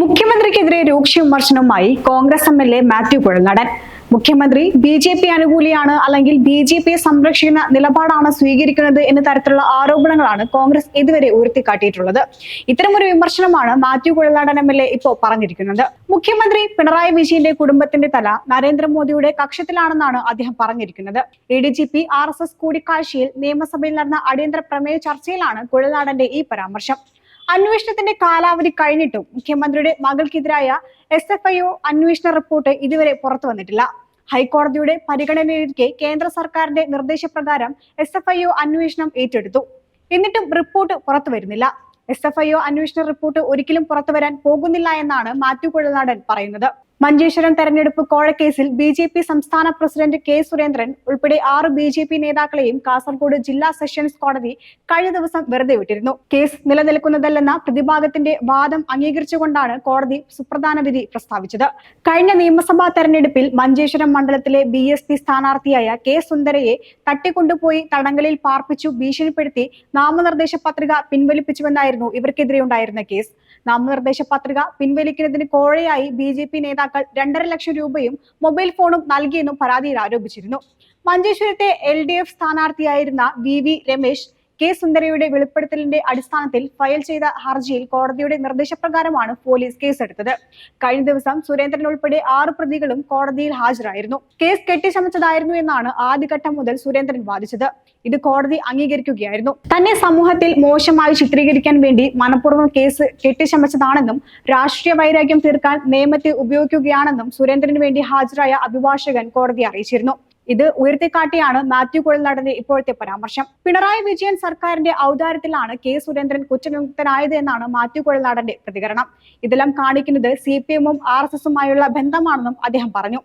മുഖ്യമന്ത്രിക്കെതിരെ രൂക്ഷ വിമർശനവുമായി Congress M L A Mathew Kuzhalnadan. മുഖ്യമന്ത്രി ബി ജെ പി അനുകൂലിയാണ് അല്ലെങ്കിൽ ബി ജെ പിയെ സംരക്ഷിക്കുന്ന നിലപാടാണ് സ്വീകരിക്കുന്നത് എന്ന തരത്തിലുള്ള ആരോപണങ്ങളാണ് കോൺഗ്രസ് ഇതുവരെ ഉയർത്തിക്കാട്ടിയിട്ടുള്ളത്. ഇത്തരമൊരു വിമർശനമാണ് Mathew Kuzhalnadan M L A ഇപ്പോൾ പറഞ്ഞിരിക്കുന്നത്. മുഖ്യമന്ത്രി പിണറായി വിജയന്റെ കുടുംബത്തിന്റെ തല നരേന്ദ്രമോദിയുടെ കക്ഷത്തിലാണെന്നാണ് അദ്ദേഹം പറഞ്ഞിരിക്കുന്നത്. A D G P R S S കൂടിക്കാഴ്ചയിൽ നിയമസഭയിൽ നടന്ന അടിയന്തര പ്രമേയ ചർച്ചയിലാണ് കുഴൽനാടന്റെ ഈ പരാമർശം. അന്വേഷണത്തിന്റെ കാലാവധി കഴിഞ്ഞിട്ടും മുഖ്യമന്ത്രിയുടെ മകൾക്കെതിരായ എസ് എഫ് ഐ ഒ അന്വേഷണ റിപ്പോർട്ട് ഇതുവരെ പുറത്തു വന്നിട്ടില്ല. ഹൈക്കോടതിയുടെ പരിഗണനയിലിരിക്കെ കേന്ദ്ര സർക്കാരിന്റെ നിർദ്ദേശപ്രകാരം എസ് എഫ് ഐ ഒ അന്വേഷണം ഏറ്റെടുത്തു. എന്നിട്ടും റിപ്പോർട്ട് പുറത്തു വരുന്നില്ല. എസ് എഫ് ഐ ഒ അന്വേഷണ റിപ്പോർട്ട് ഒരിക്കലും പുറത്തു വരാൻ പോകുന്നില്ല എന്നാണ് മാത്യു കുഴൽനാടൻ പറയുന്നത്. മഞ്ചേശ്വരം തെരഞ്ഞെടുപ്പ് കോഴക്കേസിൽ ബി ജെ പി സംസ്ഥാന പ്രസിഡന്റ് കെ സുരേന്ദ്രൻ ഉൾപ്പെടെ ആറ് ബി ജെ പി നേതാക്കളെയും കാസർഗോഡ് ജില്ലാ സെഷൻസ് കോടതി കഴിഞ്ഞ ദിവസം വെറുതെ വിട്ടിരുന്നു. കേസ് നിലനിൽക്കുന്നതല്ലെന്ന പ്രതിഭാഗത്തിന്റെ വാദം അംഗീകരിച്ചുകൊണ്ടാണ് കോടതി സുപ്രധാന വിധി പ്രസ്താവിച്ചത്. കഴിഞ്ഞ നിയമസഭാ തെരഞ്ഞെടുപ്പിൽ മഞ്ചേശ്വരം മണ്ഡലത്തിലെ ബി എസ് പി സ്ഥാനാർത്ഥിയായ കെ സുന്ദരയെ തട്ടിക്കൊണ്ടുപോയി തടങ്കലിൽ പാർപ്പിച്ചു ഭീഷണിപ്പെടുത്തി നാമനിർദ്ദേശ പത്രിക പിൻവലിപ്പിച്ചുവെന്നായിരുന്നു ഇവർക്കെതിരെ ഉണ്ടായിരുന്ന കേസ്. നാമനിർദ്ദേശ പത്രിക പിൻവലിക്കുന്നതിന് കോഴയായി ബി ജെ പി നേതാക്കൾ രണ്ടര ലക്ഷം രൂപയും മൊബൈൽ ഫോണും നൽകിയെന്നും പരാതിയിൽ ആരോപിച്ചിരുന്നു. മഞ്ചേശ്വരത്തെ എൽ ഡി എഫ് സ്ഥാനാർത്ഥിയായിരുന്ന വി വി രമേശ് കെ സുന്ദരയുടെ വെളിപ്പെടുത്തലിന്റെ അടിസ്ഥാനത്തിൽ ഫയൽ ചെയ്ത ഹർജിയിൽ കോടതിയുടെ നിർദ്ദേശപ്രകാരമാണ് പോലീസ് കേസെടുത്തത്. കഴിഞ്ഞ ദിവസം സുരേന്ദ്രൻ ഉൾപ്പെടെ ആറ് പ്രതികളും കോടതിയിൽ ഹാജരായിരുന്നു. കേസ് കെട്ടിച്ചമച്ചതായിരുന്നു എന്നാണ് ആദ്യഘട്ടം മുതൽ സുരേന്ദ്രൻ വാദിച്ചത്. ഇത് കോടതി അംഗീകരിക്കുകയായിരുന്നു. തന്നെ സമൂഹത്തിൽ മോശമായി ചിത്രീകരിക്കാൻ വേണ്ടി മനഃപൂർവം കേസ് കെട്ടിച്ചമച്ചതാണെന്നും രാഷ്ട്രീയ വൈരാഗ്യം തീർക്കാൻ നിയമത്തെ ഉപയോഗിക്കുകയാണെന്നും സുരേന്ദ്രന് വേണ്ടി ഹാജരായ അഭിഭാഷകൻ കോടതിയെ അറിയിച്ചിരുന്നു. ഇത് ഉയർത്തിക്കാട്ടിയാണ് മാത്യു കുഴൽനാടന്റെ ഇപ്പോഴത്തെ പരാമർശം. പിണറായി വിജയൻ സർക്കാരിന്റെ ഔദാര്യത്തിലാണ് കെ സുരേന്ദ്രൻ കുറ്റവിമുക്തനായത് എന്നാണ് മാത്യു കുഴൽനാടന്റെ പ്രതികരണം. ഇതെല്ലാം കാണിക്കുന്നത് സി പി എമ്മും ആർ എസ് എസുമായുള്ള ബന്ധമാണെന്നും അദ്ദേഹം പറഞ്ഞു.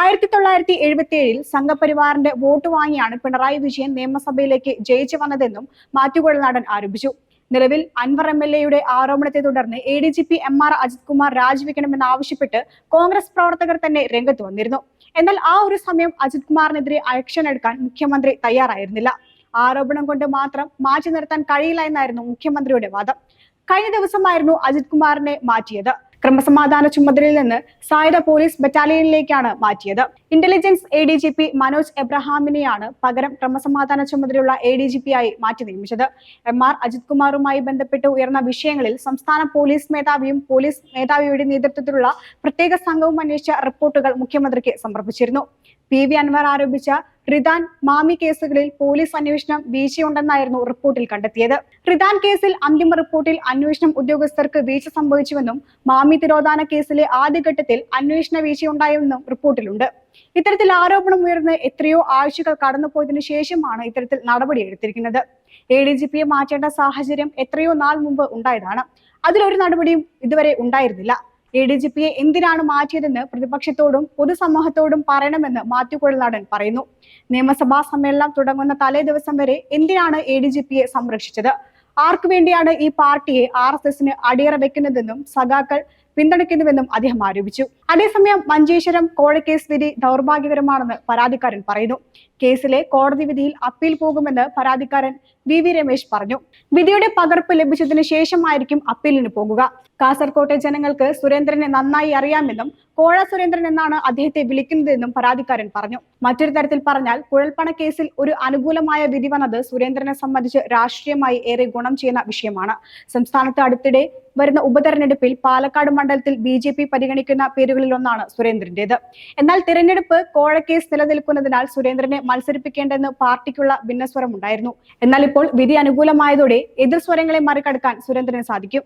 ആയിരത്തി തൊള്ളായിരത്തി എഴുപത്തി ഏഴിൽ സംഘപരിവാറിന്റെ വോട്ട് വാങ്ങിയാണ് പിണറായി വിജയൻ നിയമസഭയിലേക്ക് ജയിച്ചു വന്നതെന്നും മാത്യു കുഴൽനാടൻ ആരോപിച്ചു. നിലവിൽ അൻവർ എം എൽ എയുടെ ആരോപണത്തെ തുടർന്ന് A D G P M R Ajith Kumar രാജിവെക്കണമെന്ന് ആവശ്യപ്പെട്ട് കോൺഗ്രസ് പ്രവർത്തകർ തന്നെ രംഗത്ത് വന്നിരുന്നു. എന്നാൽ ആ ഒരു സമയം അജിത് കുമാറിനെതിരെ ആക്ഷൻ എടുക്കാൻ മുഖ്യമന്ത്രി തയ്യാറായിരുന്നില്ല. ആരോപണം കൊണ്ട് മാത്രം മാറ്റി നിർത്താൻ കഴിയില്ല എന്നായിരുന്നു മുഖ്യമന്ത്രിയുടെ വാദം. കഴിഞ്ഞ ദിവസമായിരുന്നു അജിത് കുമാറിനെ മാറ്റിയത്. ക്രമസമാധാന ചുമതലയിൽ നിന്ന് സായുധ പോലീസ് ബറ്റാലിയനിലേക്കാണ് മാറ്റിയത്. Intelligence A D G P Manoj എബ്രഹാമിനെയാണ് പകരം ക്രമസമാധാന ചുമതലയുള്ള എ ഡി ജി പി ആയി മാറ്റി നിയമിച്ചത്. എം ആർ അജിത് കുമാറുമായി ബന്ധപ്പെട്ട് ഉയർന്ന വിഷയങ്ങളിൽ സംസ്ഥാന പോലീസ് മേധാവിയും പോലീസ് മേധാവിയുടെ നേതൃത്വത്തിലുള്ള പ്രത്യേക സംഘവും അന്വേഷിച്ച റിപ്പോർട്ടുകൾ മുഖ്യമന്ത്രിക്ക് സമർപ്പിച്ചിരുന്നു. പി വി അൻവർ ആരോപിച്ച റിദാൻ മാമി കേസുകളിൽ പോലീസ് അന്വേഷണം വീഴ്ചയുണ്ടെന്നായിരുന്നു റിപ്പോർട്ടിൽ കണ്ടെത്തിയത്. റിദാൻ കേസിൽ അന്തിമ റിപ്പോർട്ടിൽ അന്വേഷണം ഉദ്യോഗസ്ഥർക്ക് വീഴ്ച സംഭവിച്ചുവെന്നും മാമി തിരോധാന കേസിലെ ആദ്യഘട്ടത്തിൽ അന്വേഷണ വീഴ്ചയുണ്ടായെന്നും റിപ്പോർട്ടിലുണ്ട്. ഇത്തരത്തിൽ ആരോപണം ഉയർന്ന് എത്രയോ ആഴ്ചകൾ കടന്നുപോയതിനു ശേഷമാണ് ഇത്തരത്തിൽ നടപടി എടുത്തിരിക്കുന്നത്. എ ഡി ജി പിയെ മാറ്റേണ്ട സാഹചര്യം എത്രയോ നാൾ മുമ്പ് ഉണ്ടായതാണ്. അതിലൊരു നടപടിയും ഇതുവരെ ഉണ്ടായിരുന്നില്ല. എ ഡി ജി പിയെ എന്തിനാണ് മാറ്റിയതെന്ന് പ്രതിപക്ഷത്തോടും പൊതുസമൂഹത്തോടും പറയണമെന്ന് മാത്യു കുഴൽനാടൻ പറയുന്നു. നിയമസഭാ സമ്മേളനം തുടങ്ങുന്ന തലേ ദിവസം വരെ എന്തിനാണ് എ ഡി ജി പിയെ സംരക്ഷിച്ചത്? ആർക്കു വേണ്ടിയാണ് ഈ പാർട്ടിയെ ആർ എസ് എസിന് അടിയറ വെക്കുന്നതെന്നും സഖാക്കൾ പിന്തുണയ്ക്കുന്നുവെന്നും അദ്ദേഹം ആരോപിച്ചു. അതേസമയം മഞ്ചേശ്വരം കോഴക്കേസ് വിധി ദൗർഭാഗ്യകരമാണെന്ന് പരാതിക്കാരൻ പറയുന്നു. കേസിലെ കോടതി വിധിയിൽ അപ്പീൽ പോകുമെന്ന് പരാതിക്കാരൻ വി വി രമേശ് പറഞ്ഞു. വിധിയുടെ പകർപ്പ് ലഭിച്ചതിന് ശേഷമായിരിക്കും അപ്പീലിന് പോകുക. കാസർകോട്ടെ ജനങ്ങൾക്ക് സുരേന്ദ്രനെ നന്നായി അറിയാമെന്നും കോഴ സുരേന്ദ്രൻ എന്നാണ് അദ്ദേഹത്തെ വിളിക്കുന്നതെന്നും പരാതിക്കാരൻ പറഞ്ഞു. മറ്റൊരു തരത്തിൽ പറഞ്ഞാൽ കുഴൽപ്പണ കേസിൽ ഒരു അനുകൂലമായ വിധി വന്നത് സുരേന്ദ്രനെ സംബന്ധിച്ച് രാഷ്ട്രീയമായി ഏറെ ഗുണം ചെയ്യുന്ന വിഷയമാണ്. സംസ്ഥാനത്ത് അടുത്തിടെ വരുന്ന ഉപതെരഞ്ഞെടുപ്പിൽ പാലക്കാട് മണ്ഡലത്തിൽ ബി ജെ പി പരിഗണിക്കുന്ന പേരുകളിൽ ഒന്നാണ് സുരേന്ദ്രന്റേത്. എന്നാൽ തിരഞ്ഞെടുപ്പ് കോഴക്കേസ് നിലനിൽക്കുന്നതിനാൽ സുരേന്ദ്രനെ മത്സരിപ്പിക്കേണ്ടെന്ന് പാർട്ടിക്കുള്ള ഭിന്നസ്വരം ഉണ്ടായിരുന്നു എന്നാൽ ഇപ്പോൾ വിധി അനുകൂലമായതോടെ എതിർ സ്വരങ്ങളെ മറികടക്കാൻ സുരേന്ദ്രന് സാധിക്കും.